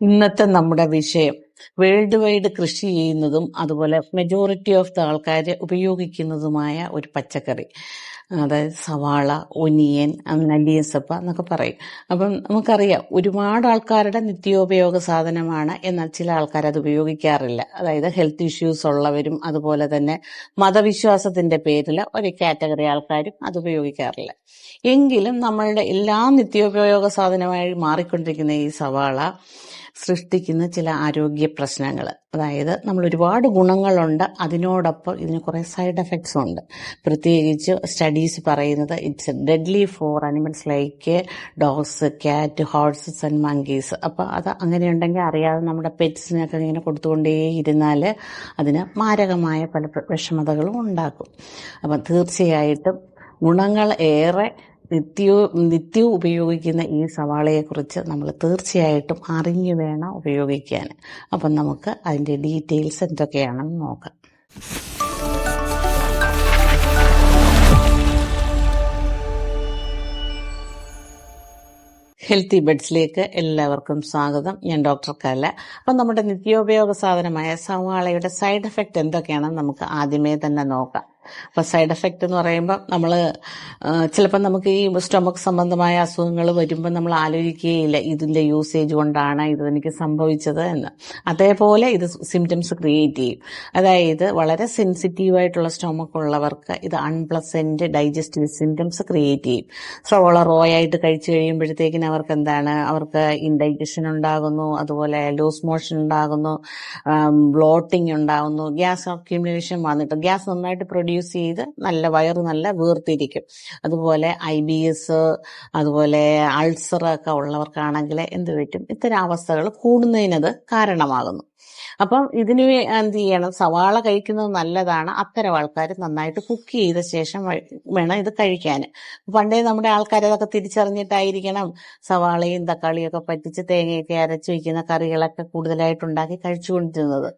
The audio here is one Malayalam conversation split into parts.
ഇന്നത്തെ നമ്മുടെ വിഷയം വേൾഡ് വൈഡ് കൃഷി ചെയ്യുന്നതും അതുപോലെ മെജോറിറ്റി ഓഫ് ദ ആൾക്കാർ ഉപയോഗിക്കുന്നതുമായ ഒരു പച്ചക്കറി. അതായത് സവാള ഒനിയൻ നല്ലിയസപ്പ എന്നൊക്കെ പറയും. അപ്പം നമുക്കറിയാം ഒരുപാട് ആൾക്കാരുടെ നിത്യോപയോഗ സാധനമാണ് എന്നാൽ ചില ആൾക്കാർ അത് ഉപയോഗിക്കാറില്ല. അതായത് ഹെൽത്ത് ഇഷ്യൂസ് ഉള്ളവരും അതുപോലെ തന്നെ മതവിശ്വാസത്തിന്റെ പേരിൽ ഒരു കാറ്റഗറി ആൾക്കാരും അത് ഉപയോഗിക്കാറില്ല. എങ്കിലും നമ്മളുടെ എല്ലാ നിത്യോപയോഗ സാധനമായി മാറിക്കൊണ്ടിരിക്കുന്ന ഈ സവാള സൃഷ്ടിക്കുന്ന ചില ആരോഗ്യ പ്രശ്നങ്ങൾ അതായത് നമ്മൾ ഒരുപാട് ഗുണങ്ങളുണ്ട്. അതിനോടൊപ്പം ഇതിന് കുറേ സൈഡ് എഫക്ട്സും ഉണ്ട്. പ്രത്യേകിച്ച് സ്റ്റഡീസ് പറയുന്നത് it's deadly for animals like dogs cat horses and monkeys അപ്പോൾ അത് അങ്ങനെയുണ്ടെങ്കിൽ അറിയാതെ നമ്മുടെ പെറ്റ്സിനൊക്കെ ഇങ്ങനെ കൊടുത്തുകൊണ്ടേ ഇരുന്നാൽ അതിന് മാരകമായ പല വിഷമതകളും ഉണ്ടാക്കും. അപ്പം തീർച്ചയായിട്ടും ഗുണങ്ങൾ ഏറെ നിത്യവും നിത്യവും ഉപയോഗിക്കുന്ന ഈ സവാളയെക്കുറിച്ച് നമ്മൾ തീർച്ചയായിട്ടും അറിഞ്ഞു വേണം ഉപയോഗിക്കാൻ. അപ്പം നമുക്ക് അതിന്റെ ഡീറ്റെയിൽസ് എന്തൊക്കെയാണെന്ന് നോക്കാം. ഹെൽത്തി ബെഡ്സിലേക്ക് എല്ലാവർക്കും സ്വാഗതം. ഞാൻ ഡോക്ടർ കല. അപ്പം നമ്മുടെ നിത്യോപയോഗ സാധനമായ സവാളയുടെ സൈഡ് എഫക്റ്റ് എന്തൊക്കെയാണെന്ന് നമുക്ക് ആദ്യമേ തന്നെ നോക്കാം. അപ്പോൾ സൈഡ് എഫക്റ്റ് എന്ന് പറയുമ്പോൾ നമ്മൾ ചിലപ്പോൾ നമുക്ക് ഈ സ്റ്റൊമക്ക് സംബന്ധമായ അസുഖങ്ങൾ വരുമ്പോൾ നമ്മൾ ആലോചിക്കുകയില്ല ഇതിന്റെ യൂസേജ് കൊണ്ടാണ് ഇത് എനിക്ക് സംഭവിച്ചത് എന്ന്. അതേപോലെ ഇത് സിംറ്റംസ് ക്രിയേറ്റ് ചെയ്യും. അതായത് വളരെ സെൻസിറ്റീവ് ആയിട്ടുള്ള സ്റ്റൊമക്ക് ഉള്ളവർക്ക് ഇത് അൺപ്ലസന്റ് ഡൈജസ്റ്റീവ് സിംറ്റംസ് ക്രിയേറ്റ് ചെയ്യും. സവോള റോ ആയിട്ട് കഴിച്ചു കഴിയുമ്പോഴത്തേക്കിന് അവർക്ക് എന്താണ് അവർക്ക് ഇൻഡൈജഷൻ ഉണ്ടാകുന്നു അതുപോലെ ലൂസ് മോഷൻ ഉണ്ടാകുന്നു ബ്ലോട്ടിംഗ് ഉണ്ടാകുന്നു ഗ്യാസ് അക്യുമുലേഷൻ വന്നിട്ട് ഗ്യാസ് നന്നായിട്ട് പ്രൊഡ്യൂസ് യൂസ് ചെയ്ത് നല്ല വയറ് നല്ല വീർത്തിരിക്കും. അതുപോലെ ഐ ബി എസ് അതുപോലെ അൾസർ ഒക്കെ ഉള്ളവർക്കാണെങ്കിൽ എന്ത് പറ്റും? ഇത്തരം അവസ്ഥകൾ കൂടുന്നതിനത് കാരണമാകുന്നു. അപ്പം ഇതിന് എന്ത് ചെയ്യണം? സവാള കഴിക്കുന്നത് നല്ലതാണ്. അത്തരം ആൾക്കാർ നന്നായിട്ട് കുക്ക് ചെയ്ത ശേഷം വേണം ഇത് കഴിക്കാൻ പണ്ടേ നമ്മുടെ ആൾക്കാർ അതൊക്കെ തിരിച്ചറിഞ്ഞിട്ടായിരിക്കണം സവാളയും തക്കാളിയും ഒക്കെ പറ്റിച്ച് തേങ്ങയൊക്കെ അരച്ച് വയ്ക്കുന്ന കറികളൊക്കെ കൂടുതലായിട്ട് ഉണ്ടാക്കി കഴിച്ചുകൊണ്ടിരുന്നത്.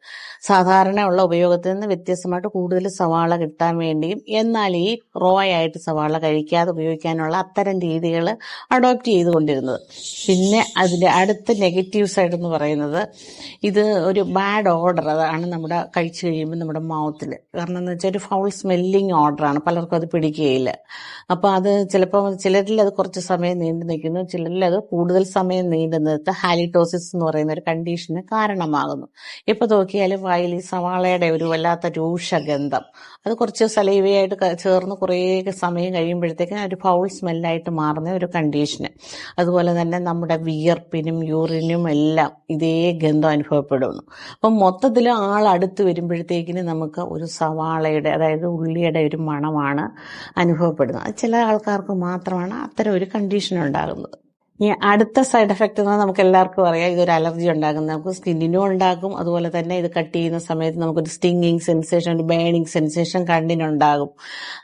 സാധാരണ ഉള്ള ഉപയോഗത്തിൽ നിന്ന് വ്യത്യസ്തമായിട്ട് കൂടുതൽ സവാള കിട്ടാൻ വേണ്ടിയും എന്നാൽ ഈ റോ ആയിട്ട് സവാള കഴിക്കാതെ ഉപയോഗിക്കാനുള്ള അത്തരം രീതികൾ അഡോപ്റ്റ് ചെയ്തുകൊണ്ടിരുന്നത്. പിന്നെ അതിന്റെ അടുത്ത നെഗറ്റീവ് സൈഡ് എന്ന് പറയുന്നത് ഇത് ഒരു ബാഡ് ഓർഡർ അതാണ് നമ്മുടെ കഴിച്ചു കഴിയുമ്പോൾ നമ്മുടെ മൗത്തിൽ കാരണം എന്ന് വെച്ചാൽ ഒരു ഫൗൾ സ്മെല്ലിങ് ഓർഡറാണ് പലർക്കും അത് പിടിക്കുകയില്ല. അപ്പോൾ അത് ചിലപ്പോൾ ചിലരിൽ അത് കുറച്ച് സമയം നീണ്ടു നിൽക്കുന്നു. ചിലരിൽ അത് കൂടുതൽ സമയം നീണ്ടു നിർത്ത ഹാലിറ്റോസിസ് എന്ന് പറയുന്ന ഒരു കണ്ടീഷന് കാരണമാകുന്നു. ഇപ്പോൾ നോക്കിയാൽ വായിൽ ഈ സവാളയുടെ ഒരു വല്ലാത്ത രൂക്ഷഗന്ധം. അത് കുറച്ച് സലൈവയായിട്ട് ചേർന്ന് കുറേ സമയം കഴിയുമ്പോഴത്തേക്കും ഒരു ഫൗൾ സ്മെല്ലായിട്ട് മാറുന്ന ഒരു കണ്ടീഷന്. അതുപോലെ തന്നെ നമ്മുടെ വിയർപ്പിനും യൂറിനും എല്ലാം ഇതേ ഗന്ധം അനുഭവപ്പെടുന്നു. അപ്പം മൊത്തത്തിൽ ആൾ അടുത്ത് വരുമ്പോഴത്തേക്കിന് നമുക്ക് ഒരു സവാളയുടെ അതായത് ഉള്ളിയുടെ ഒരു മണമാണ് അനുഭവപ്പെടുന്നത്. ചില ആൾക്കാർക്ക് മാത്രമാണ് അത്തരം ഒരു കണ്ടീഷൻ ഉണ്ടാകുന്നത് ഇനി അടുത്ത സൈഡ് എഫക്റ്റ് എന്ന് നമുക്ക് എല്ലാവർക്കും അറിയാം ഇതൊരു അലർജി ഉണ്ടാകും നമുക്ക് സ്കിന്നിനും ഉണ്ടാകും അതുപോലെ തന്നെ ഇത് കട്ട് ചെയ്യുന്ന സമയത്ത് നമുക്കൊരു സ്റ്റിങ്ങിങ് സെൻസേഷൻ ഒരു ബേണിങ് സെൻസേഷൻ കണ്ണിനുണ്ടാകും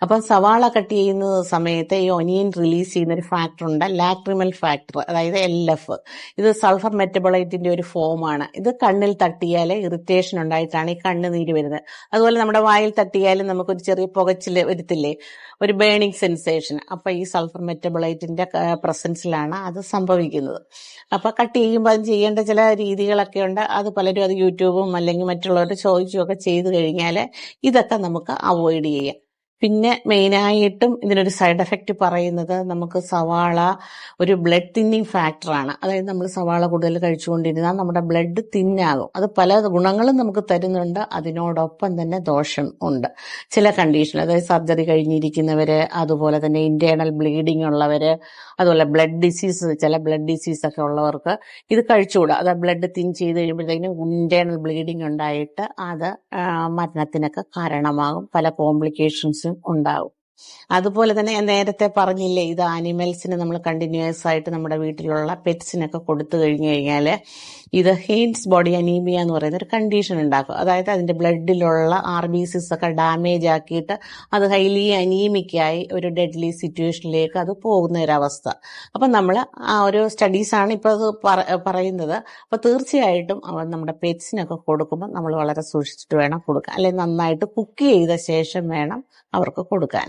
അപ്പം സവാള കട്ട് ചെയ്യുന്ന സമയത്ത് ഈ ഒനിയൻ റിലീസ് ചെയ്യുന്ന ഒരു ഫാക്ടർ ഉണ്ട്. ലാക്രിമൽ ഫാക്ടർ അതായത് എൽ എഫ് ഇത് സൾഫർ മെറ്റബോളൈറ്റിന്റെ ഒരു ഫോമാണ് ഇത് കണ്ണിൽ തട്ടിയാൽ ഇറിറ്റേഷൻ ഉണ്ടായിട്ടാണ് ഈ കണ്ണ് നീര് വരുന്നത്. അതുപോലെ നമ്മുടെ വായിൽ തട്ടിയാലും നമുക്കൊരു ചെറിയ പുകച്ചിൽ വരുത്തില്ലേ? ഒരു ബേണിങ് സെൻസേഷൻ അപ്പൊ ഈ സൾഫർ മെറ്റബോളൈറ്റിന്റെ പ്രസൻസിലാണ് അത് സംഭവിക്കുന്നത്. അപ്പൊ കട്ട് ചെയ്യുമ്പോൾ അത് ചെയ്യേണ്ട ചില രീതികളൊക്കെ ഉണ്ട്. അത് പലരും അത് യൂട്യൂബും അല്ലെങ്കിൽ മറ്റുള്ളവരുടെ ചോദിച്ചും ഒക്കെ ചെയ്തു കഴിഞ്ഞാൽ ഇതൊക്കെ നമുക്ക് അവോയ്ഡ് ചെയ്യാം. പിന്നെ മെയിനായിട്ടും ഇതിനൊരു സൈഡ് എഫക്റ്റ് പറയുന്നത് നമുക്ക് സവാള ഒരു ബ്ലഡ് തിന്നിങ് ഫാക്ടറാണ് അതായത് നമ്മൾ സവാള കൂടുതൽ കഴിച്ചുകൊണ്ടിരുന്നാൽ നമ്മുടെ ബ്ലഡ് തിന്നാകും അത് പല ഗുണങ്ങളും നമുക്ക് തരുന്നുണ്ട്. അതിനോടൊപ്പം തന്നെ ദോഷം ഉണ്ട്. ചില കണ്ടീഷൻ അതായത് സർജറി കഴിഞ്ഞിരിക്കുന്നവര് അതുപോലെ തന്നെ ഇന്റേണൽ ബ്ലീഡിങ് ഉള്ളവര് അതുപോലെ ബ്ലഡ് ഡിസീസ് ചില ബ്ലഡ് ഡിസീസ് ഒക്കെ ഉള്ളവർക്ക് ഇത് കഴിച്ചുകൂടാ. അത് ബ്ലഡ് തിൻ ചെയ്ത് കഴിയുമ്പോഴത്തേക്കും ഇന്റേണൽ ബ്ലീഡിങ് ഉണ്ടായിട്ട് അത് മരണത്തിനൊക്കെ കാരണമാകും. പല കോംപ്ലിക്കേഷൻസും ഉണ്ടാവും. അതുപോലെ തന്നെ ഞാൻ നേരത്തെ പറഞ്ഞില്ലേ ഇത് ആനിമൽസിന് നമ്മൾ കണ്ടിന്യൂസ് ആയിട്ട് നമ്മുടെ വീട്ടിലുള്ള പെറ്റ്സിനൊക്കെ കൊടുത്തു കഴിഞ്ഞു കഴിഞ്ഞാൽ ഇത് ഹെയിൻസ് ബോഡി അനീമിയ എന്ന് പറയുന്ന ഒരു കണ്ടീഷൻ ഉണ്ടാക്കും. അതായത് അതിന്റെ ബ്ലഡിലുള്ള ആർ ബി സിസ് ഒക്കെ ഡാമേജ് ആക്കിയിട്ട് അത് ഹൈലി അനീമിക്കായി ഒരു ഡെഡ്ലി സിറ്റുവേഷനിലേക്ക് അത് പോകുന്ന ഒരവസ്ഥ അപ്പം നമ്മൾ ആ ഒരു സ്റ്റഡീസാണ് ഇപ്പോൾ പറയുന്നത്. അപ്പോൾ തീർച്ചയായിട്ടും അവ നമ്മുടെ പെറ്റ്സിനൊക്കെ കൊടുക്കുമ്പോൾ നമ്മൾ വളരെ സൂക്ഷിച്ചിട്ട് വേണം കൊടുക്കാൻ. അല്ലെങ്കിൽ നന്നായിട്ട് കുക്ക് ചെയ്ത ശേഷം വേണം അവർക്ക് കൊടുക്കാൻ.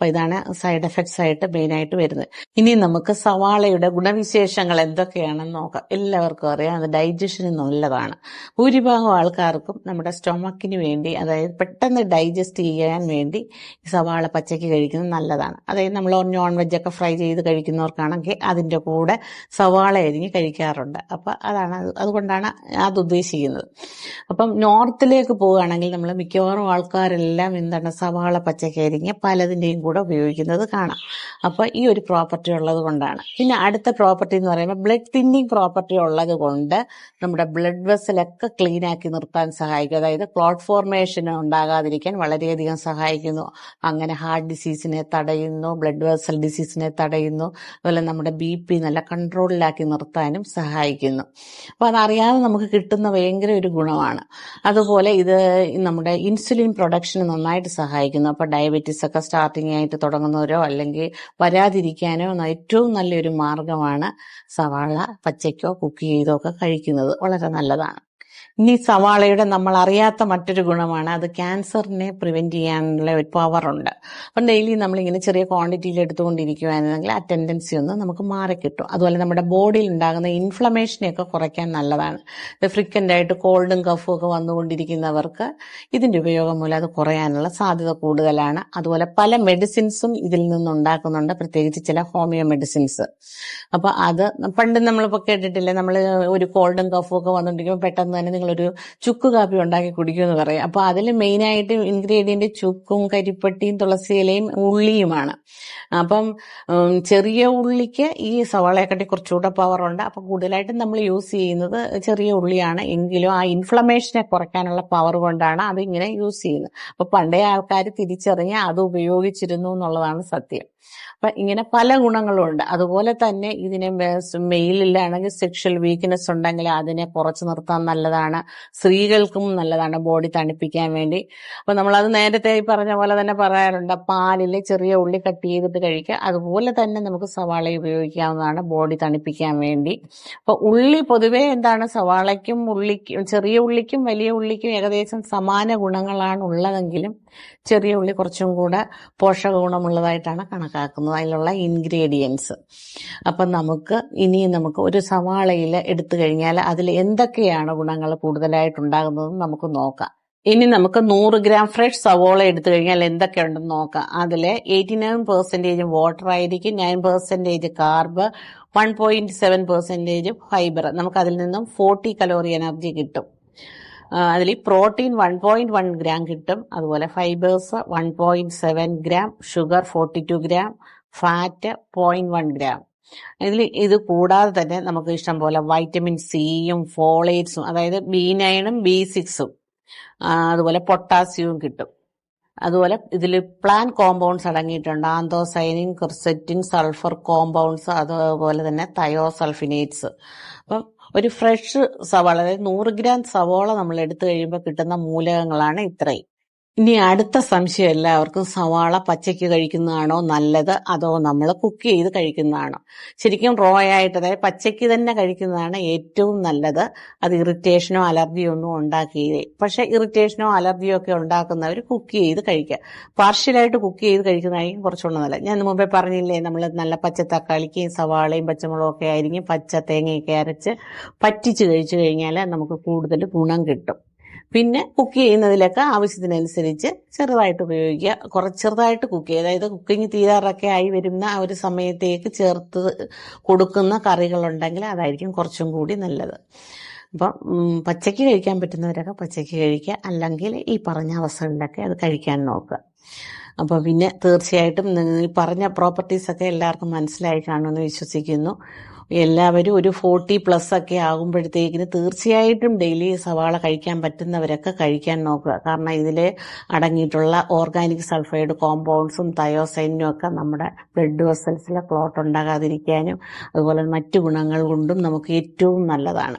അപ്പൊ ഇതാണ് സൈഡ് എഫക്ട്സ് ആയിട്ട് മെയിൻ ആയിട്ട് വരുന്നത്. ഇനി നമുക്ക് സവാളയുടെ ഗുണവിശേഷങ്ങൾ എന്തൊക്കെയാണെന്ന് നോക്കാം. എല്ലാവർക്കും അറിയാം അത് ഡൈജഷന് നല്ലതാണ്. ഭൂരിഭാഗം ആൾക്കാർക്കും നമ്മുടെ സ്റ്റൊമക്കിന് വേണ്ടി അതായത് പെട്ടെന്ന് ഡൈജസ്റ്റ് ചെയ്യാൻ വേണ്ടി സവാള പച്ചയ്ക്ക് കഴിക്കുന്നത് നല്ലതാണ്. അതായത് നമ്മൾ നോൺ വെജ് ഒക്കെ ഫ്രൈ ചെയ്ത് കഴിക്കുന്നവർക്കാണെങ്കിൽ അതിന്റെ കൂടെ സവാള അരിഞ്ഞ് കഴിക്കാറുണ്ട്. അപ്പോൾ അതാണ് അതുകൊണ്ടാണ് അത് ഉദ്ദേശിക്കുന്നത്. അപ്പം നോർത്തിലേക്ക് പോവുകയാണെങ്കിൽ നമ്മൾ മിക്കവാറും ആൾക്കാരെല്ലാം എന്താണ് സവാള പച്ചയ്ക്ക് പലതിന്റെയും കൂടെ ഉപയോഗിക്കുന്നത് കാണാം. അപ്പോൾ ഈ ഒരു പ്രോപ്പർട്ടി ഉള്ളത് കൊണ്ടാണ്. പിന്നെ അടുത്ത പ്രോപ്പർട്ടി എന്ന് പറയുമ്പോൾ ബ്ലഡ് തിന്നിങ് പ്രോപ്പർട്ടി ഉള്ളത് കൊണ്ട് നമ്മുടെ ബ്ലഡ് വെസലൊക്കെ ക്ലീൻ ആക്കി നിർത്താൻ സഹായിക്കും. അതായത് ക്ലോട്ട് ഫോർമേഷൻ ഉണ്ടാകാതിരിക്കാൻ വളരെയധികം സഹായിക്കുന്നു. അങ്ങനെ ഹാർട്ട് ഡിസീസിനെ തടയുന്നു ബ്ലഡ് വെസൽ ഡിസീസിനെ തടയുന്നു അതുപോലെ നമ്മുടെ ബി പി നല്ല കൺട്രോളിലാക്കി നിർത്താനും സഹായിക്കുന്നു. അപ്പോൾ അതറിയാതെ നമുക്ക് കിട്ടുന്ന ഭയങ്കര ഒരു ഗുണമാണ്. അതുപോലെ ഇത് നമ്മുടെ ഇൻസുലിൻ പ്രൊഡക്ഷന് നന്നായിട്ട് സഹായിക്കുന്നു. അപ്പോൾ ഡയബറ്റീസ് ഒക്കെ സ്റ്റാർട്ടിങ് ആയിട്ട് തുടങ്ങുന്നവരോ അല്ലെങ്കിൽ വരാതിരിക്കാനോ ഏറ്റവും നല്ലൊരു മാർഗമാണ് സവാള പച്ചയ്ക്കോ കുക്ക് ചെയ്തോ ഒക്കെ കഴിക്കുന്നത്. വളരെ നല്ലതാണ്. ഇനി സവാളയുടെ നമ്മൾ അറിയാത്ത മറ്റൊരു ഗുണമാണ് അത് ക്യാൻസറിനെ പ്രിവെന്റ് ചെയ്യാനുള്ള ഒരു പവറുണ്ട് അപ്പം ഡെയിലി നമ്മളിങ്ങനെ ചെറിയ ക്വാണ്ടിറ്റിയിൽ എടുത്തുകൊണ്ടിരിക്കുകയാണെങ്കിൽ ആ ടെൻഡൻസി ഒന്ന് നമുക്ക് മാറിക്കിട്ടും. അതുപോലെ നമ്മുടെ ബോഡിയിൽ ഉണ്ടാകുന്ന ഇൻഫ്ലമേഷനെയൊക്കെ കുറയ്ക്കാൻ നല്ലതാണ്. ഫ്രീക്വന്റ് ആയിട്ട് കോൾഡും കഫും ഒക്കെ വന്നുകൊണ്ടിരിക്കുന്നവർക്ക് ഇതിന്റെ ഉപയോഗം മൂലം അത് കുറയാനുള്ള സാധ്യത കൂടുതലാണ്. അതുപോലെ പല മെഡിസിൻസും ഇതിൽ നിന്നുണ്ടാക്കുന്നുണ്ട്. പ്രത്യേകിച്ച് ചില ഹോമിയോ മെഡിസിൻസ് അപ്പോൾ അത് പണ്ട് നമ്മളിപ്പോൾ കേട്ടിട്ടില്ലേ? നമ്മൾ ഒരു കോൾഡും കഫും ഒക്കെ വന്നുകൊണ്ടിരിക്കുമ്പോൾ പെട്ടെന്ന് തന്നെ നിങ്ങളൊരു ചുക്ക് കാപ്പി ഉണ്ടാക്കി കുടിക്കുമെന്ന് പറയും. അപ്പോൾ അതിൽ മെയിനായിട്ട് ഇൻഗ്രീഡിയന്റ് ചുക്കും കരിപ്പട്ടിയും തുളസി ഇലയും ഉള്ളിയുമാണ്. അപ്പം ചെറിയ ഉള്ളിക്ക് ഈ സവാളയെക്കാട്ടി കുറച്ചുകൂടെ പവറുണ്ട് അപ്പോൾ കൂടുതലായിട്ടും നമ്മൾ യൂസ് ചെയ്യുന്നത് ചെറിയ ഉള്ളിയാണ്. എങ്കിലും ആ ഇൻഫ്ലമേഷനെ കുറയ്ക്കാനുള്ള പവർ കൊണ്ടാണ് അതിങ്ങനെ യൂസ് ചെയ്യുന്നത്. അപ്പോൾ പണ്ടേ ആൾക്കാർ തിരിച്ചറിഞ്ഞ് അത് ഉപയോഗിച്ചിരുന്നു എന്നുള്ളതാണ് സത്യം. അപ്പം ഇങ്ങനെ പല ഗുണങ്ങളുണ്ട്. അതുപോലെ തന്നെ ഇതിനെ മെയിലിലാണെങ്കിൽ സെക്ഷൽ വീക്ക്നെസ് ഉണ്ടെങ്കിൽ അതിനെ കുറച്ച് നിർത്താൻ നല്ലതാണ്. സ്ത്രീകൾക്കും നല്ലതാണ് ബോഡി തണുപ്പിക്കാൻ വേണ്ടി. അപ്പോൾ നമ്മളത് നേരത്തെ ഈ പറഞ്ഞ പോലെ തന്നെ പറയാറുണ്ട്. പാലിൽ ചെറിയ ഉള്ളി കട്ട് ചെയ്തിട്ട് കഴിക്കുക. അതുപോലെ തന്നെ നമുക്ക് സവാള ഉപയോഗിക്കാവുന്നതാണ് ബോഡി തണുപ്പിക്കാൻ വേണ്ടി. അപ്പോൾ ഉള്ളി പൊതുവേ എന്താണ്? സവാളയ്ക്കും ഉള്ളിക്കും ചെറിയ ഉള്ളിക്കും വലിയ ഉള്ളിക്കും ഏകദേശം സമാന ഗുണങ്ങളാണ് ഉള്ളതെങ്കിലും ചെറിയ ഉള്ളി കുറച്ചും കൂടെ പോഷക ഗുണമുള്ളതായിട്ടാണ് കണക്കാക്കുന്നത് അതിലുള്ള ഇൻഗ്രീഡിയൻസ് അപ്പം നമുക്ക് ഇനി നമുക്ക് ഒരു സവാളയിൽ എടുത്തു കഴിഞ്ഞാൽ അതിൽ എന്തൊക്കെയാണ് ഗുണങ്ങൾ കൂടുതലായിട്ട് കൂടുതലായിട്ടുണ്ടാകുന്നതെന്ന് നമുക്ക് നോക്കാം. ഇനി നമുക്ക് നൂറ് ഗ്രാം ഫ്രഷ് സവോള എടുത്തു കഴിഞ്ഞാൽ എന്തൊക്കെയുണ്ടെന്ന് നോക്കാം. അതിൽ എയ്റ്റി നയൻ പെർസെന്റേജ് വാട്ടർ ആയിരിക്കും nine percentage carb one point seven percentage fibre നമുക്ക് അതിൽ നിന്നും ഫോർട്ടി കലോറി എനർജി കിട്ടും. അതിൽ protein one point one gram കിട്ടും. അതുപോലെ fibres one point seven gram sugar forty two gram fat point one gram ഇതിൽ ഇത് കൂടാതെ തന്നെ നമുക്ക് ഇഷ്ടം പോലെ വൈറ്റമിൻ സിയും ഫോളേറ്റ്സും അതായത് ബി നയനും ബി സിക്സും അതുപോലെ പൊട്ടാസ്യവും കിട്ടും. അതുപോലെ ഇതിൽ പ്ലാൻ കോമ്പൗണ്ട്സ് അടങ്ങിയിട്ടുണ്ട്. ആന്തോസൈനിൻ ക്രിസെറ്റിൻ സൾഫർ കോമ്പൗണ്ട്സ് അതുപോലെ തന്നെ തയോസൾഫിനേറ്റ്സ് അപ്പം ഒരു ഫ്രഷ് സവാള അതായത് നൂറ് ഗ്രാം സവാള നമ്മൾ എടുത്തു കഴിയുമ്പോൾ കിട്ടുന്ന മൂലകങ്ങളാണ് ഇത്രയും. ഇനി അടുത്ത സംശയം എല്ലാവർക്കും സവാള പച്ചയ്ക്ക് കഴിക്കുന്നതാണോ നല്ലത്? അതോ നമ്മൾ കുക്ക് ചെയ്ത് കഴിക്കുന്നതാണോ? ശരിക്കും റോ ആയിട്ട് അതായത് പച്ചയ്ക്ക് തന്നെ കഴിക്കുന്നതാണ് ഏറ്റവും നല്ലത്. അത് ഇറിറ്റേഷനോ അലർജിയോ ഒന്നും ഉണ്ടാക്കിയില്ലേ പക്ഷേ ഇറിറ്റേഷനോ അലർജിയോ ഒക്കെ ഉണ്ടാക്കുന്നവർ കുക്ക് ചെയ്ത് കഴിക്കുക. പാർഷ്യലായിട്ട് കുക്ക് ചെയ്ത് കഴിക്കുന്നതായിരിക്കും കുറച്ചുകൂടെ നല്ലത്. ഞാൻ മുമ്പേ പറഞ്ഞില്ലേ നമ്മൾ നല്ല പച്ച തക്കാളിക്കും സവാളയും പച്ചമുളകും ഒക്കെ ആയിരിക്കും പച്ച തേങ്ങയൊക്കെ അരച്ച് പറ്റിച്ച് കഴിച്ചു കഴിഞ്ഞാൽ നമുക്ക് കൂടുതൽ ഗുണം കിട്ടും. പിന്നെ കുക്ക് ചെയ്യുന്നതിലൊക്കെ ആവശ്യത്തിനനുസരിച്ച് ചെറുതായിട്ട് ഉപയോഗിക്കുക. കുറച്ച് ചെറുതായിട്ട് കുക്ക് ചെയ്യുക. അതായത് കുക്കിംഗ് തീരാറൊക്കെ ആയി വരുന്ന ആ ഒരു സമയത്തേക്ക് ചേർത്ത് കൊടുക്കുന്ന കറികളുണ്ടെങ്കിൽ അതായിരിക്കും കുറച്ചും കൂടി നല്ലത്. അപ്പം പച്ചക്ക് കഴിക്കാൻ പറ്റുന്നവരൊക്കെ പച്ചയ്ക്ക് കഴിക്കുക. അല്ലെങ്കിൽ ഈ പറഞ്ഞ അവസരങ്ങളിലൊക്കെ അത് കഴിക്കാൻ നോക്കുക. അപ്പോൾ പിന്നെ തീർച്ചയായിട്ടും ഈ പറഞ്ഞ പ്രോപ്പർട്ടീസൊക്കെ എല്ലാവർക്കും മനസ്സിലായി കാണുമെന്ന് വിശ്വസിക്കുന്നു. എല്ലാവരും ഒരു ഫോർട്ടി പ്ലസ് ഒക്കെ ആകുമ്പോഴത്തേക്കിന് തീർച്ചയായിട്ടും ഡെയിലി സവാള കഴിക്കാൻ പറ്റുന്നവരൊക്കെ കഴിക്കാൻ നോക്കുക. കാരണം ഇതിൽ അടങ്ങിയിട്ടുള്ള ഓർഗാനിക് സൾഫൈഡ് കോമ്പൗണ്ട്സും തയോസൈനും ഒക്കെ നമ്മുടെ ബ്ലഡ് വെസൽസിലെ ക്ലോട്ട് ഉണ്ടാകാതിരിക്കാനും അതുപോലെ മറ്റു ഗുണങ്ങൾ കൊണ്ടും നമുക്ക് ഏറ്റവും നല്ലതാണ്.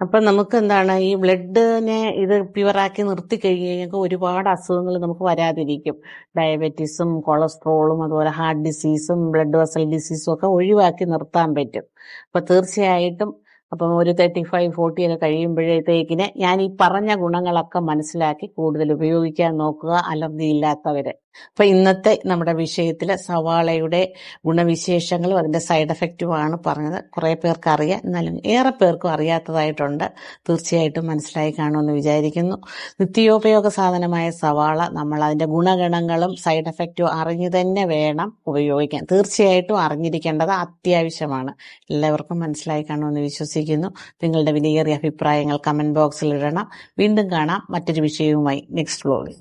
അപ്പം നമുക്ക് എന്താണ് ഈ ബ്ലഡിനെ ഇത് പ്യുവറാക്കി നിർത്തി കഴിഞ്ഞ് കഴിഞ്ഞാൽ ഒരുപാട് അസുഖങ്ങൾ നമുക്ക് വരാതിരിക്കും. ഡയബറ്റീസും കൊളസ്ട്രോളും അതുപോലെ ഹാർട്ട് ഡിസീസും ബ്ലഡ് വെസൽ ഡിസീസും ഒക്കെ ഒഴിവാക്കി നിർത്താൻ പറ്റും. അപ്പോൾ തീർച്ചയായിട്ടും അപ്പം ഒരു തേർട്ടി ഫൈവ് ഫോർട്ടി ഒക്കെ കഴിയുമ്പോഴത്തേക്കിന് ഞാൻ ഈ പറഞ്ഞ ഗുണങ്ങളൊക്കെ മനസ്സിലാക്കി കൂടുതൽ ഉപയോഗിക്കാൻ നോക്കുക അലർജി ഇല്ലാത്തവര് അപ്പൊ ഇന്നത്തെ നമ്മുടെ വിഷയത്തിൽ സവാളയുടെ ഗുണവിശേഷങ്ങളും അതിന്റെ സൈഡ് എഫക്റ്റുമാണ് പറഞ്ഞത്. കുറെ പേർക്ക് അറിയാം. എന്നാലും ഏറെ പേർക്കും അറിയാത്തതായിട്ടുണ്ട്. തീർച്ചയായിട്ടും മനസ്സിലായി കാണുമെന്ന് വിചാരിക്കുന്നു. നിത്യോപയോഗ സാധനമായ സവാള നമ്മൾ അതിന്റെ ഗുണഗണങ്ങളും സൈഡ് എഫക്റ്റും അറിഞ്ഞു തന്നെ വേണം ഉപയോഗിക്കാൻ. തീർച്ചയായിട്ടും അറിഞ്ഞിരിക്കേണ്ടത് അത്യാവശ്യമാണ്. എല്ലാവർക്കും മനസ്സിലായി കാണുമെന്ന് വിശ്വസിക്കുന്നു. നിങ്ങളുടെ വിലയേറിയ അഭിപ്രായങ്ങൾ കമന്റ് ബോക്സിൽ ഇടണം. വീണ്ടും കാണാം. മറ്റൊരു വിഷയവുമായി നെക്സ്റ്റ് വ്ലോഗിൽ